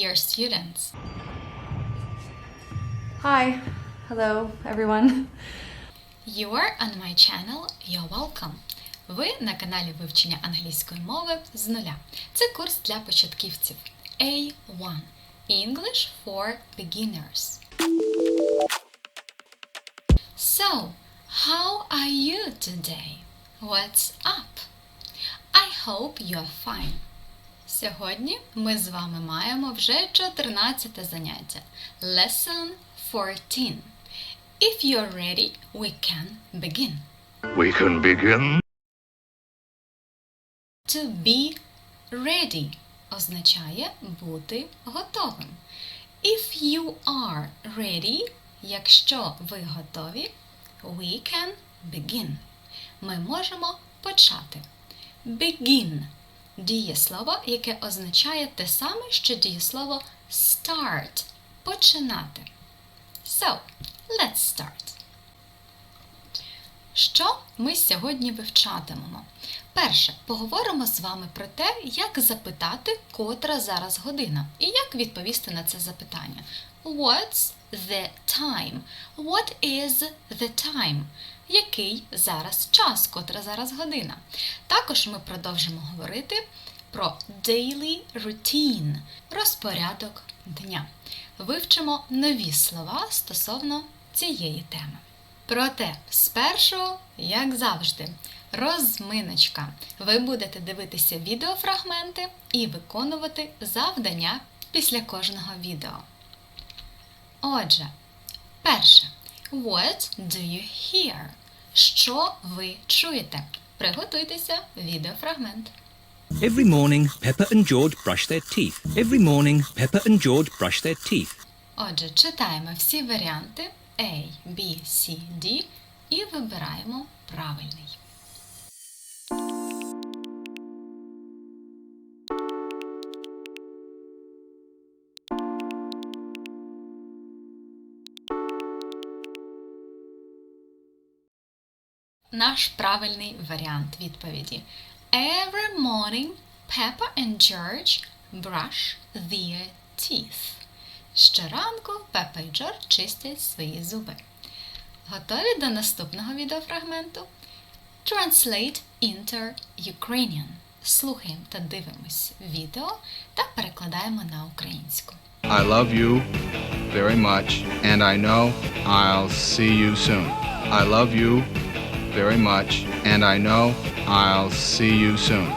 dear students. Hi, hello everyone. You are on my channel. You're welcome. Ви на каналі вивчення англійської мови з нуля. Це курс для початківців A1 English for Beginners. So, how are you today? What's up? I hope you're fine. Сьогодні ми з вами маємо вже 14 заняття. Lesson 14. If you're ready, we can begin. We can begin. To be ready означає бути готовим. If you are ready, якщо ви готові, we can begin. Ми можемо почати. Begin дієслово, яке означає те саме, що дієслово start починати. So, let's start. Що ми сьогодні вивчатимемо? Перше, поговоримо з вами про те, як запитати, котра зараз година, і як відповісти на це запитання. What's the time? What is the time? Який зараз час, котра зараз година? Також ми продовжимо говорити про daily routine, розпорядок дня. Вивчимо нові слова стосовно цієї теми. Проте, спершу, як завжди, розминочка. Ви будете дивитися відеофрагменти і виконувати завдання після кожного відео. Отже, перше. What do you hear? Що ви чуєте? Приготуйтеся відеофрагмент. Every morning, Peppa and George brush their teeth. Every morning, Peppa and George brush their teeth. Отже, читаємо всі варіанти A, B, C, D і вибираємо правильний. Наш правильний варіант відповіді. Every morning Peppa and George brush their teeth. Щоранку Пепа і Джордж чистять свої зуби. Готові до наступного відеофрагменту? Translate into Ukrainian. Слухаємо та дивимось відео та перекладаємо на українську. I love you very much, and I know I'll see you soon. I love you very much, and I know I'll see you soon.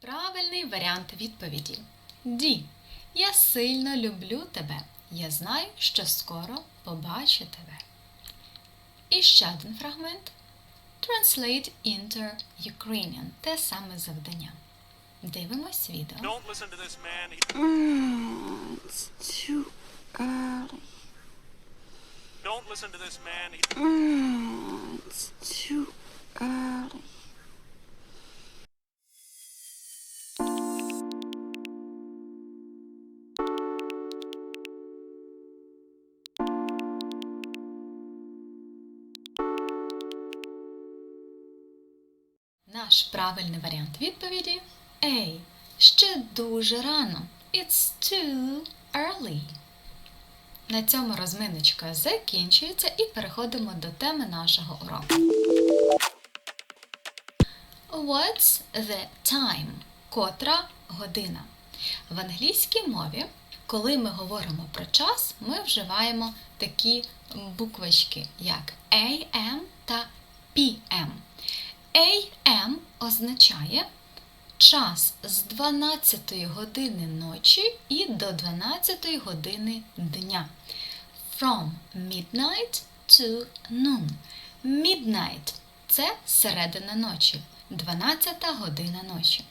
Правильний варіант відповіді. D. Я сильно люблю тебе. Я знаю, що скоро побачу тебе. І ще один фрагмент. Translate into Ukrainian. Те саме завдання. Дивимось відео. Don't listen to this man. He, It's too early. don't listen to this man. He, It's too early. Наш правильний варіант відповіді A. Ще дуже рано. It's too early. На цьому розминочка закінчується і переходимо до теми нашого уроку. What's the time? Котра година? В англійській мові, коли ми говоримо про час, ми вживаємо такі буквочки, як AM та PM. AM означає час з 12 години ночі і до 12 години дня. From midnight to noon. Midnight – це середина ночі, 12 година ночі.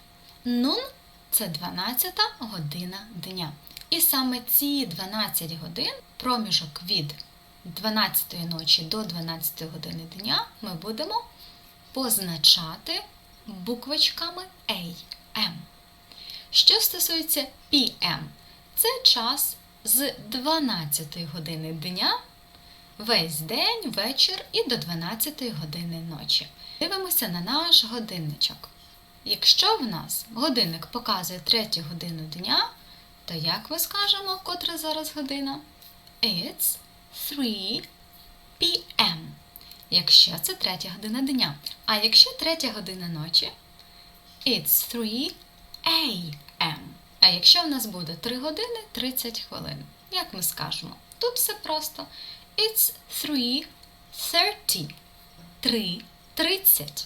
Noon – це 12 година дня. І саме ці 12 годин, проміжок від 12 ночі до 12 години дня, ми будемо позначати буквочками AM. Що стосується PM, це час з 12 години дня весь день, вечір і до 12 години ночі. Дивимося на наш годинничок. Якщо в нас годинник показує 3 годину дня, то як ми скажемо, котра зараз година? It's 3 p.m. Якщо це третя година дня. А якщо третя година ночі, it's 3 a.m. А якщо в нас буде 3 години 30 хвилин, як ми скажемо? Тут все просто. It's 3.30. 3.30.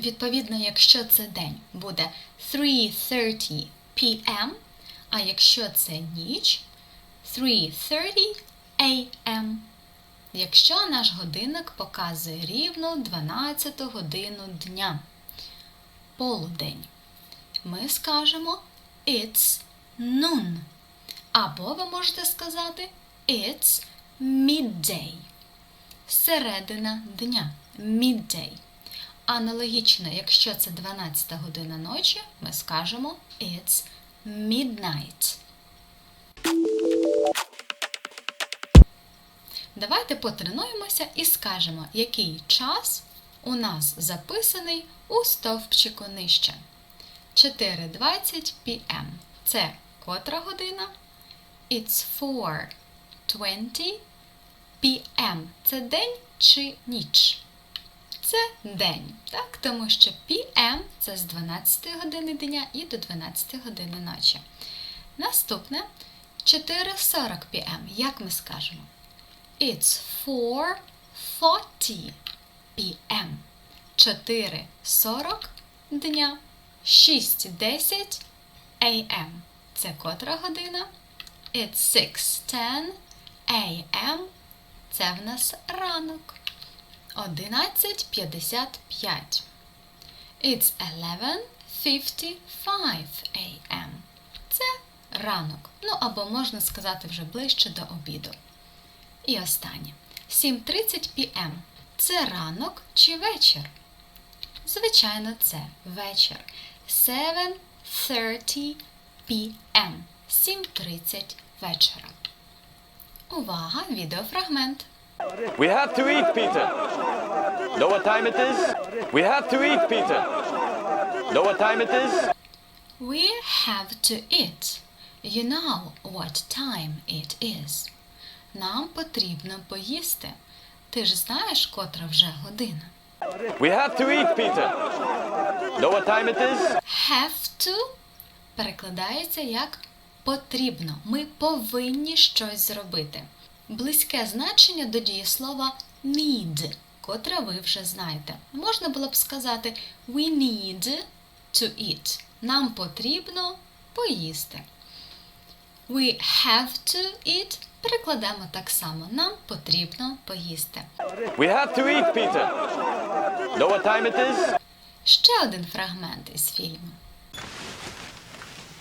Відповідно, якщо це день, буде 3.30 p.m., а якщо це ніч 3.30 a.m. Якщо наш годинник показує рівно 12 годину дня, полудень, ми скажемо It's noon. Або ви можете сказати It's midday. Середина дня. Midday. Аналогічно, якщо це 12 година ночі, ми скажемо It's midnight. Давайте потренуємося і скажемо, який час у нас записаний у стовпчику нижче. 4.20 p.m. Це котра година? It's 4.20 p.m. Це день чи ніч? Це день, так? Тому що PM це з 12 години дня і до 12 години ночі. Наступне 4.40 PM. Як ми скажемо? It's 4.40 PM. 4.40 дня. 6.10 AM. Це котра година? It's 6.10 AM. Це в нас ранок. 11.55. It's 11.55 a.m. Це ранок. Ну або можна сказати вже ближче до обіду. І останнє. 7.30 p.m. Це ранок чи вечір? Звичайно, це вечір. 7.30 p.m. 7.30 вечора. Увага! Відеофрагмент. We have to eat, Peter. Know what time it is? We have to eat, Peter. Know what time it is? We have to eat. You know what time it is. Нам потрібно поїсти. Ти ж знаєш, котра вже година. We have to eat, Peter. Know what time it is? Have to перекладається як потрібно. Ми повинні щось зробити. Близьке значення до дієслова need, котре ви вже знаєте. Можна було б сказати we need to eat. Нам потрібно поїсти. We have to eat перекладемо так само. Нам потрібно поїсти. We have to eat, Peter. Know what time it is? Ще один фрагмент із фільму.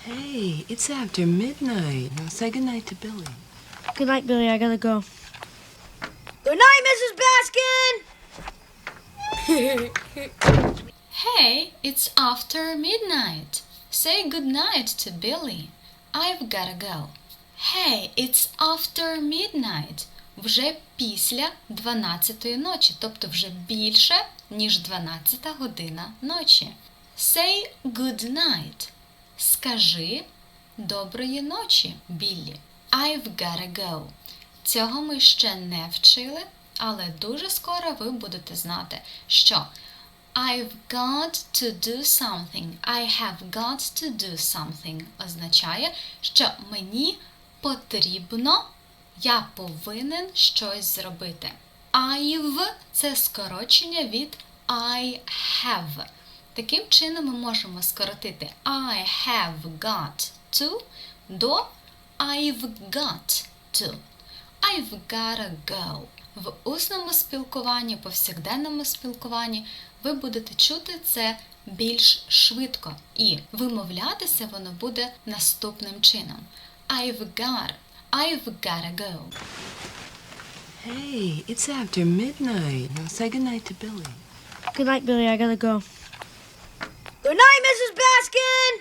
Hey, it's after midnight. Now say goodnight to Billy. Good night, Billy. I gotta go. Good night, Mrs. Baskin! Hey, it's after midnight. Say goodnight to Billy. I've gotta go. Hey, it's after midnight. Вже після 12 ночі, тобто вже більше, ніж 12 година ночі. Say good night. Скажи доброї ночі, Біллі. I've gotta go. Цього ми ще не вчили, але дуже скоро ви будете знати, що I've got to do something. I have got to do something означає, що мені потрібно, я повинен щось зробити. I've – це скорочення від I have. Таким чином ми можемо скоротити I have got to до I've got to. I've gotta go. В усному спілкуванні, повсякденному спілкуванні ви будете чути це більш швидко. І вимовлятися воно буде наступним чином. I've got, I've gotta go. Hey, it's after midnight. Now say goodnight to Billy. Good night, Billy. I gotta go. Good night, Mrs. Baskin!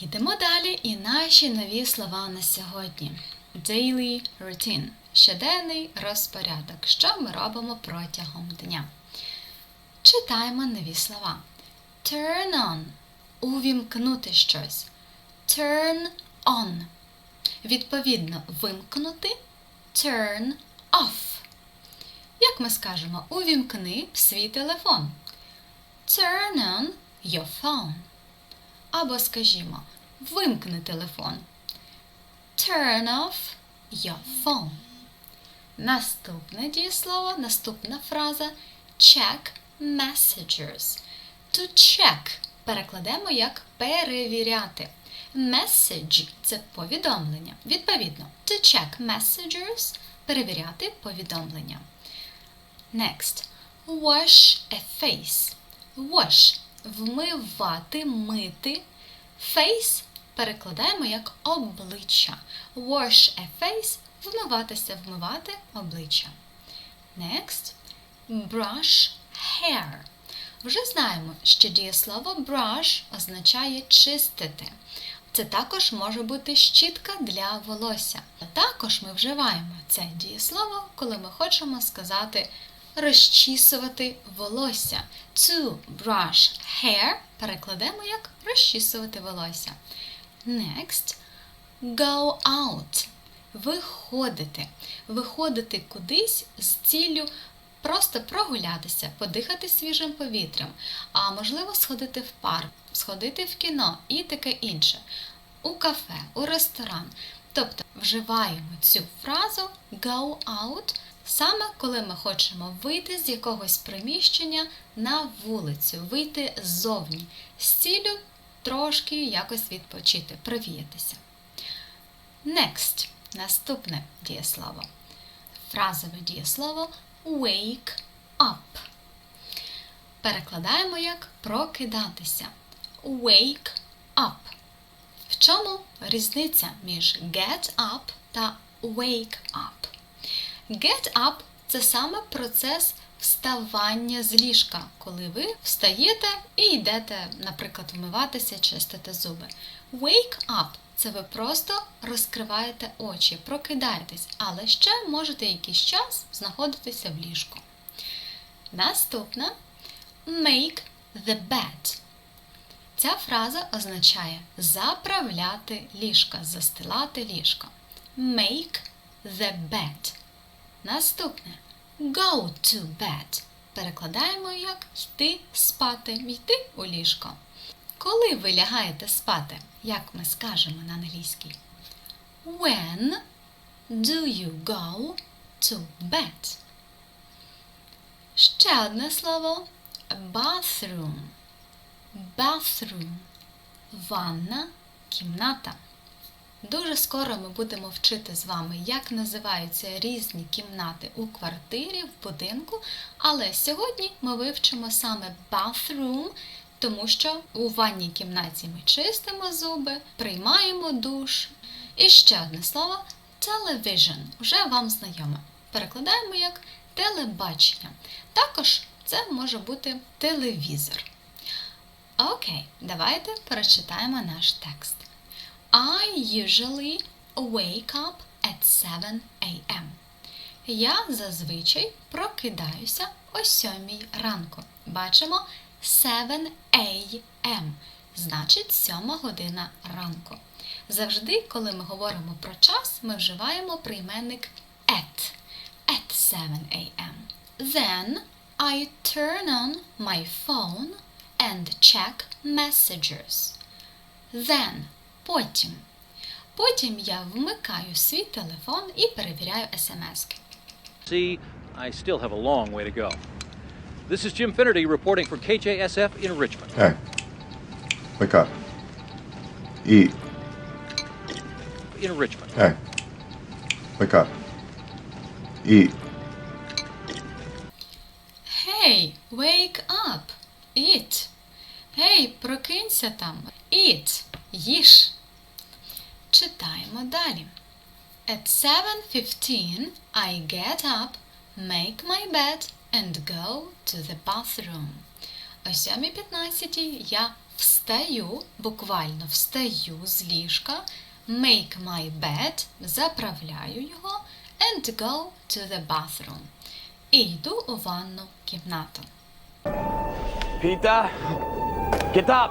Йдемо далі і наші нові слова на сьогодні. Daily routine – щоденний розпорядок, що ми робимо протягом дня. Читаємо нові слова. Turn on – увімкнути щось. Turn on. Відповідно, вимкнути turn off. Як ми скажемо, увімкни свій телефон. Turn on your phone. Або скажімо, вимкни телефон. Turn off your phone. Наступне дієслово, наступна фраза check messages. To check перекладемо як перевіряти. Message – це повідомлення. Відповідно, to check messages перевіряти повідомлення. Next. Wash a face. Wash вмивати, мити. Face перекладаємо як обличчя. Wash a face вмиватися, вмивати обличчя. Next. Brush hair. Вже знаємо, що дієслово brush означає чистити. Це також може бути щітка для волосся. Також ми вживаємо це дієслово, коли ми хочемо сказати розчісувати волосся. To brush hair перекладемо як розчісувати волосся. Next. Go out. Виходити. Виходити кудись з ціллю просто прогулятися, подихати свіжим повітрям, а можливо сходити в парк, сходити в кіно і таке інше. У кафе, у ресторан. Тобто вживаємо цю фразу go out саме коли ми хочемо вийти з якогось приміщення на вулицю, вийти ззовні з ціллю трошки якось відпочити, провіятися. Next. Наступне дієслово. Фразове дієслово wake up. Перекладаємо як прокидатися. Wake up. В чому різниця між get up та wake up? Get up це саме процес вставання з ліжка, коли ви встаєте і йдете, наприклад, вмиватися, чистити зуби. Wake up це ви просто розкриваєте очі, прокидаєтесь, але ще можете якийсь час знаходитися в ліжку. Наступна make the bed. Ця фраза означає заправляти ліжко, застилати ліжко. Make the bed. Наступне go to bed. Перекладаємо як йти спати, йти у ліжко. Коли ви лягаєте спати, як ми скажемо на англійській? When do you go to bed? Ще одне слово bathroom. Bathroom. Ванна, кімната. Дуже скоро ми будемо вчити з вами, як називаються різні кімнати у квартирі, в будинку. Але сьогодні ми вивчимо саме bathroom, тому що у ванній кімнаті ми чистимо зуби, приймаємо душ. І ще одне слово television, вже вам знайоме. Перекладаємо як телебачення. Також це може бути телевізор. Окей, давайте перечитаємо наш текст. I usually wake up at 7 a.m. Я зазвичай прокидаюся о 7 ранку. Бачимо 7 a.m. Значить 7 година ранку. Завжди, коли ми говоримо про час, ми вживаємо прийменник at. At 7 a.m. Then I turn on my phone and check messages. Then потім. Потім я вмикаю свій телефон і перевіряю смски. See, I still have a long way to go. This is Jim Finnerty reporting for KJSF in Richmond. Hey, wake up. Eat. In Richmond. Hey, wake up. Eat. Hey, wake up! Eat! Гей, прокинься там. Eat! Їж! Читаємо далі. At 7.15 I get up, make my bed and go to the bathroom. О 7.15 я встаю, буквально встаю з ліжка, make my bed, заправляю його, and go to the bathroom. І йду у ванну кімнату. Peter, get up.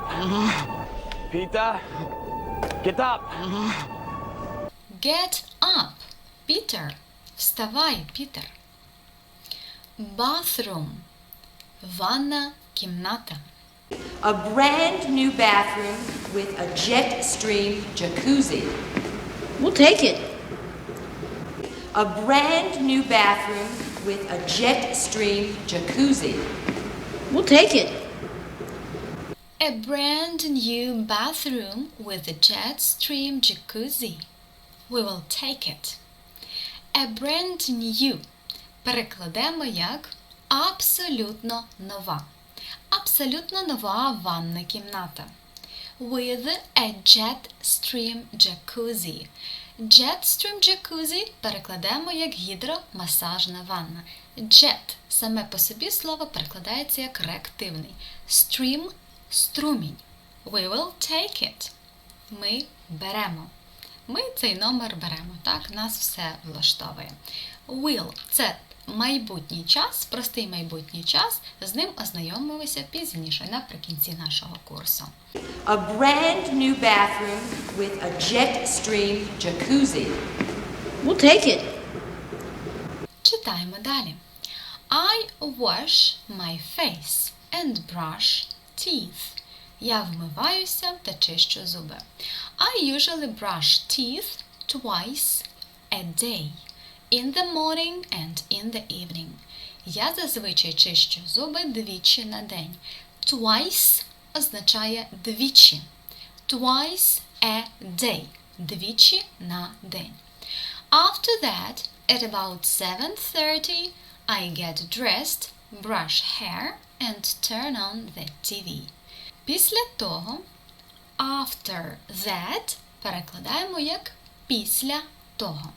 Peter, get up. Get up, Peter. Вставай, Пітер. Bathroom. Ванна кімната. A brand new bathroom with a jet stream jacuzzi. We'll take it. A brand new bathroom with a jet stream jacuzzi. We'll take it. A brand new bathroom with a jet stream jacuzzi. We will take it. A brand new. Перекладемо як абсолютно нова. Абсолютно нова ванна кімната. With a jet stream jacuzzi. Jet stream jacuzzi перекладемо як гідромасажна ванна. Jet саме по собі слово перекладається як реактивний. Stream – струмінь. We will take it. Ми беремо. Ми цей номер беремо, так? Нас все влаштовує. Will – це майбутній час, простий майбутній час. З ним ознайомимося пізніше, наприкінці нашого курсу. A brand new bathroom with a jet stream jacuzzi. We'll take it. Читаємо далі. I wash my face and brush teeth. Я вмиваюся та чищу зуби. I usually brush teeth twice a day. In the morning and in the evening. Я зазвичай чищу зуби двічі на день. Twice означає двічі. Twice a day. Двічі на день. After that, at about 7:30, I get dressed, brush hair and turn on the TV. Після того, after that перекладаємо як після того.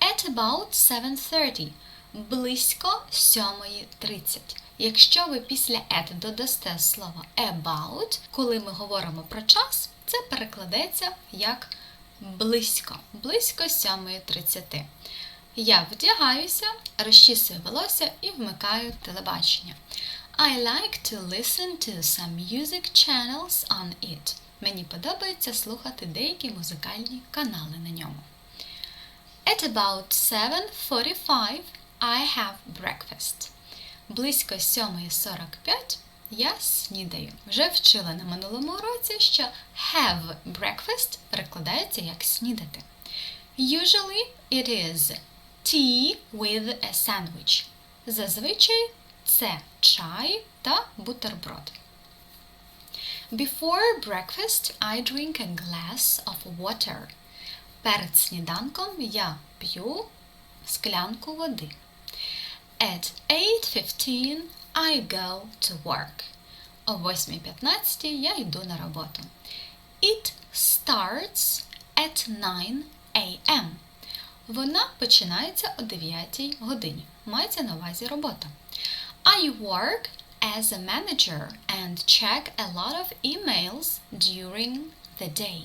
At about 7.30. Близько 7.30. Якщо ви після at додасте слово about, коли ми говоримо про час, це перекладеться як близько. Близько 7.30. Я вдягаюся, розчісую волосся і вмикаю телебачення. I like to listen to some music channels on it. Мені подобається слухати деякі музикальні канали на ньому. At about 7.45 I have breakfast. Близько 7.45 я снідаю. Вже вчила на минулому уроці, що have breakfast перекладається як снідати. Usually it is tea with a sandwich. Зазвичай це чай та бутерброд. Before breakfast I drink a glass of water. Перед сніданком я п'ю склянку води. At 8.15 I go to work. О 8.15 я йду на роботу. It starts at 9 a.m. Вона починається о 9 годині. Мається на увазі робота. I work as a manager and check a lot of emails during the day.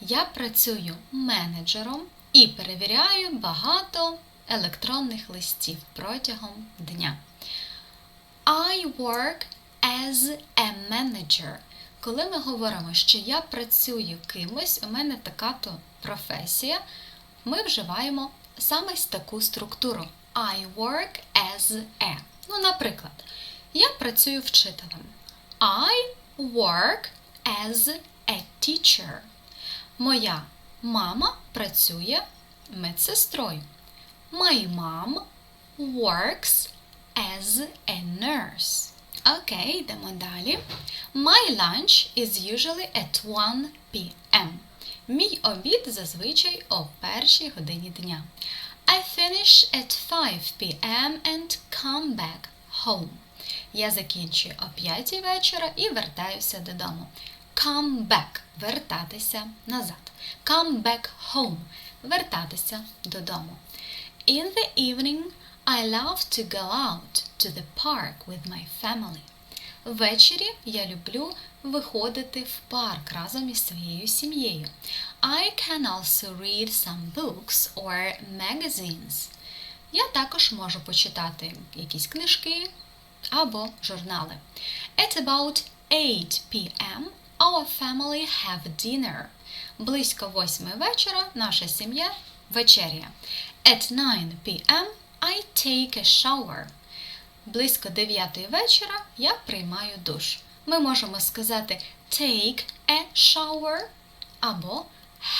Я працюю менеджером і перевіряю багато електронних листів протягом дня. I work as a manager. Коли ми говоримо, що я працюю кимось, у мене така-то професія, ми вживаємо саме таку структуру. I work as a. Ну, наприклад, я працюю вчителем. I work as a teacher. Моя мама працює медсестрою. My mom works as a nurse. Окей, йдемо далі. My lunch is usually at 1 p.m. Мій обід зазвичай о першій годині дня. I finish at 5 p.m. and come back home. Я закінчую о 5 вечора і вертаюся додому. Come back – вертатися назад. Come back home – вертатися додому. In the evening, I love to go out to the park with my family. Ввечері я люблю виходити в парк разом із своєю сім'єю. I can also read some books or magazines. Я також можу почитати якісь книжки або журнали. At about 8 p.m. our family have dinner. Близько восьми вечора наша сім'я вечеряє. At 9 p.m. I take a shower. Близько 9 вечора я приймаю душ. Ми можемо сказати take a shower або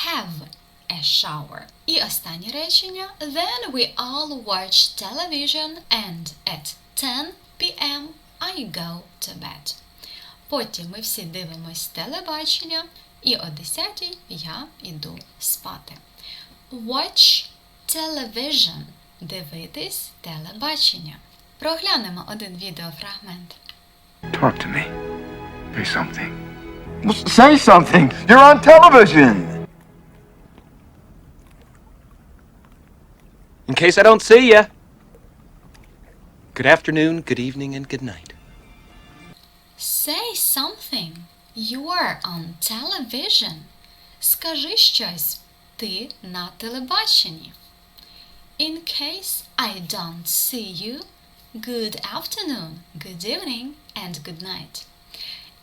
have a shower. І останнє речення Then we all watch television and at 10 p.m. I go to bed. Потім ми всі дивимось телебачення, і о 10 я йду спати. Watch television. Дивитись телебачення. Проглянемо один відеофрагмент. Talk to me. Say something. Say something! You're on television! In case I don't see you. Good afternoon, good evening, and good night. Say something. You're on television. Скажи щось. Ти на телебаченні. In case I don't see you, good afternoon, good evening and good night.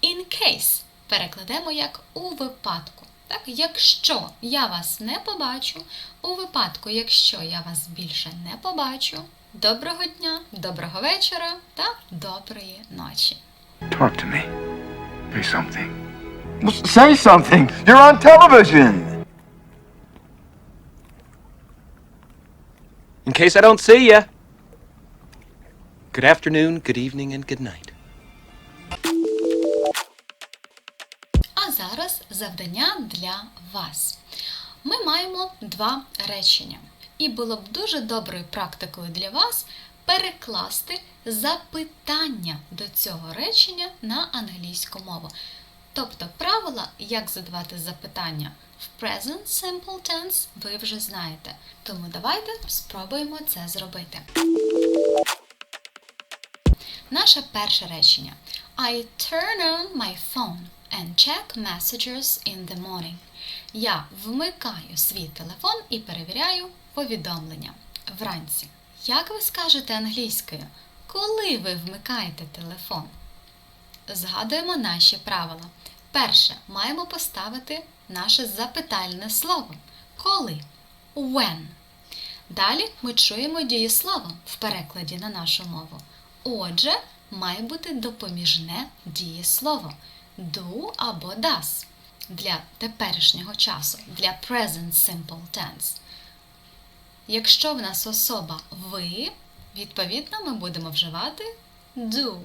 In case перекладемо як у випадку. Так, якщо я вас не побачу, у випадку, якщо я вас більше не побачу, доброго дня, доброго вечора та доброї ночі. Talk to me. Say something. Say something! You're on television! In case I don't see you. Good afternoon, good evening, and good night. А зараз завдання для вас. Ми маємо два речення. І було б дуже доброю практикою для вас перекласти запитання до цього речення на англійську мову. Тобто правила, як задавати запитання в present simple tense, ви вже знаєте. Тому давайте спробуємо це зробити. Наше перше речення. I turn on my phone and check messages in the morning. Я вмикаю свій телефон і перевіряю повідомлення вранці. Як ви скажете англійською? Коли ви вмикаєте телефон? Згадуємо наші правила. Перше, маємо поставити наше запитальне слово. Коли? When. Далі ми чуємо дієслово в перекладі на нашу мову. Отже, має бути допоміжне дієслово do або does для теперішнього часу, для present simple tense. Якщо в нас особа ви, відповідно, ми будемо вживати do.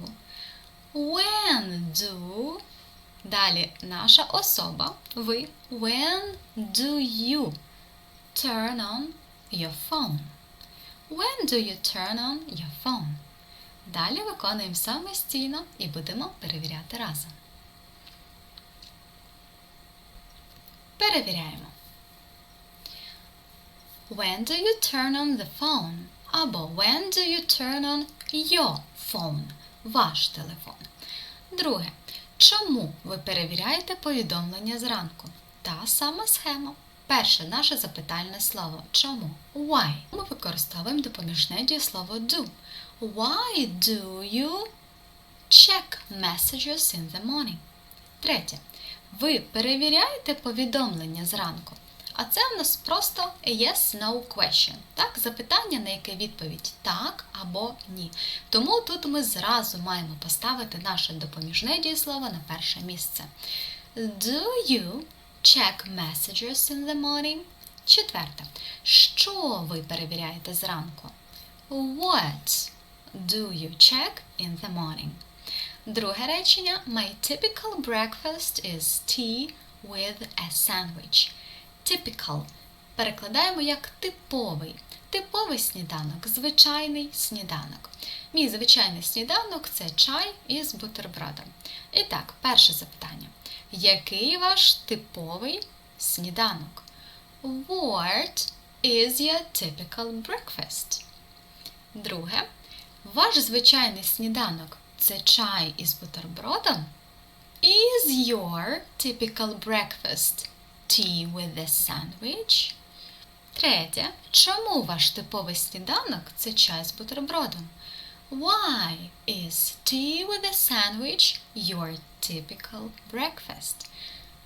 When do. Далі наша особа ви. When do you turn on your phone? When do you turn on your phone? Далі виконуємо самостійно і будемо перевіряти разом. Перевіряємо. When do you turn on the phone? Або when do you turn on your phone? Ваш телефон. Друге. Чому ви перевіряєте повідомлення зранку? Та сама схема. Перше наше запитальне слово. Чому? Why? Ми використовуємо допоміжне дієслово do. Why do you check messages in the morning? Третє. Ви перевіряєте повідомлення зранку. А це в нас просто yes-no question. Так, запитання, на яке відповідь так або ні. Тому тут ми зразу маємо поставити наше допоміжне дієслово на перше місце. Do you check messages in the morning? Четверте. Що ви перевіряєте зранку? What do you check in the morning? Друге речення. My typical breakfast is tea with a sandwich. Typical перекладаємо як типовий. Типовий сніданок, звичайний сніданок. Мій звичайний сніданок це чай із бутербродом. І так, перше запитання. Який ваш типовий сніданок? What is your typical breakfast? Друге. Ваш звичайний сніданок це чай із бутербродом? Is your typical breakfast tea with a sandwich? Третє. Чому ваш типовий сніданок це чай з бутербродом? Why is tea with a sandwich your typical breakfast?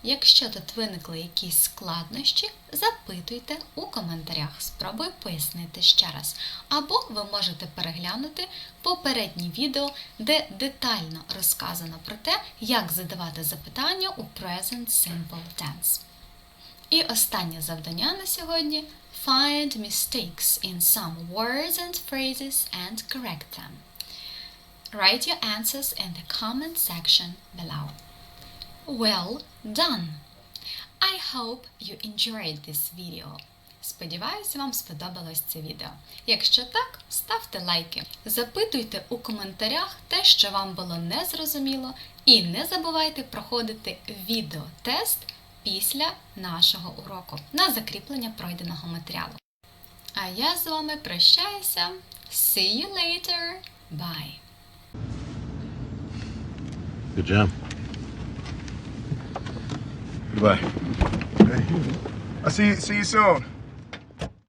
Якщо тут виникли якісь складнощі, запитуйте у коментарях. Спробую пояснити ще раз. Або ви можете переглянути попереднє відео, де детально розказано про те, як задавати запитання у Present Simple Tense. І останнє завдання на сьогодні Find mistakes in some words and phrases and correct them. Write your answers in the comment section below. Well done! I hope you enjoyed this video. Сподіваюся, вам сподобалось це відео. Якщо так, ставте лайки, запитуйте у коментарях те, що вам було незрозуміло, і не забувайте проходити відеотест після нашого уроку на закріплення пройденого матеріалу. А я з вами прощаюся. See you later. Bye. Good job. Goodbye. I'll see you, see you soon.